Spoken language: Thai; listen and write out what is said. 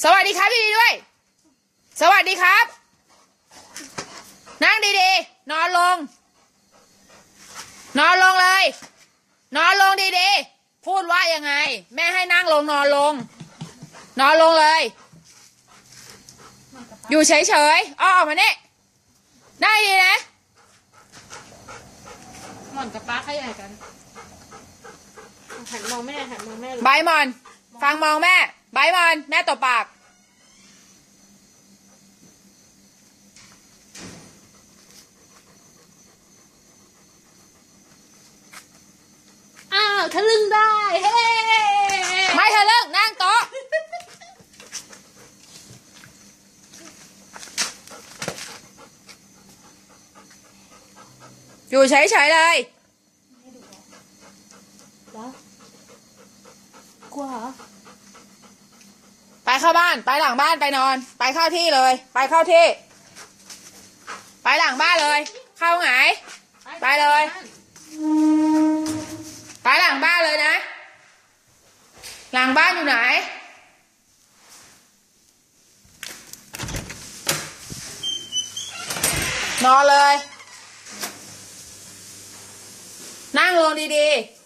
สวัสดีครับดีๆด้วย สวัสดีครับ นั่งดีๆ นอนลง นอนลงเลย นอนลงดีๆ พูดว่ายังไง แม่ให้นั่งลงนอนลง นอนลงเลย อยู่เฉยๆอ้อออกมาเนี่ยได้ดีนะหม่อนกับป้าขยายกันหันมองแม่หันมองแม่ใบมอน ฟังมองแม่ ใบมอนแม่ตบปากอ้าวทะลึ่งได้เฮ้ไม่ทะลึ่งนั่งโต๊ะ อยู่เฉยๆเลย แล้วกลัวเหรอ ไป เข้าบ้าน ไปหลังบ้านไปนอน ไปเข้าที่เลย ไปเข้าที่ ไปหลังบ้านเลย เข้าไหนไปเลย ไปหลังบ้านเลยนะ หลังบ้านอยู่ไหน นอนเลย นั่งลงดีๆ